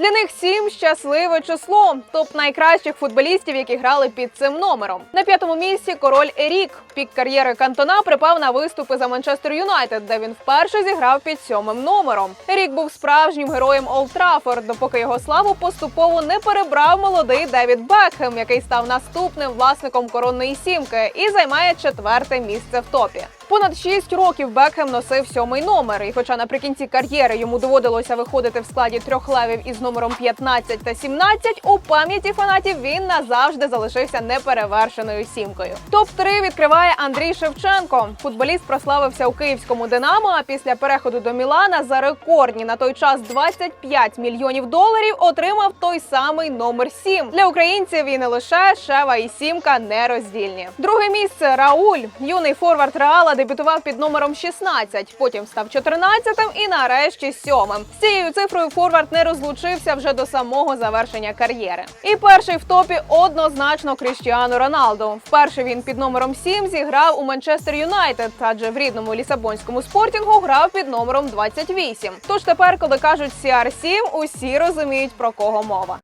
Для них сім щасливе число. Топ найкращих футболістів, які грали під цим номером. На п'ятому місці король Ерік. Пік кар'єри Кантона припав на виступи за Манчестер Юнайтед, де він вперше зіграв під сьомим номером. Ерік був справжнім героєм Олд Траффорд, допоки його славу поступово не перебрав молодий Девід Бекхем, який став наступним власником коронної сімки і займає четверте місце в топі. Понад 6 років Бекхем носив сьомий номер, і хоча наприкінці кар'єри йому доводилося виходити в складі трьох левів із номером 15 та 17, у пам'яті фанатів він назавжди залишився неперевершеною сімкою. Топ 3 відкриває Андрій Шевченко. Футболіст прославився у київському Динамо. А після переходу до Мілана за рекордні на той час 25 мільйонів доларів отримав той самий номер 7. Для українців і не лише Шева і Сімка нероздільні. Друге місце Рауль. Юний форвард Реала дебютував під номером 16, потім став 14-тим і нарешті 7-м. З цією цифрою форвард не розлучився вже до самого завершення кар'єри. І перший в топі однозначно Кріштіану Роналду. Вперше він під номером 7 зіграв у Манчестер Юнайтед, адже в рідному лісабонському спортінгу грав під номером 28. Тож тепер, коли кажуть CR7, усі розуміють про кого мова.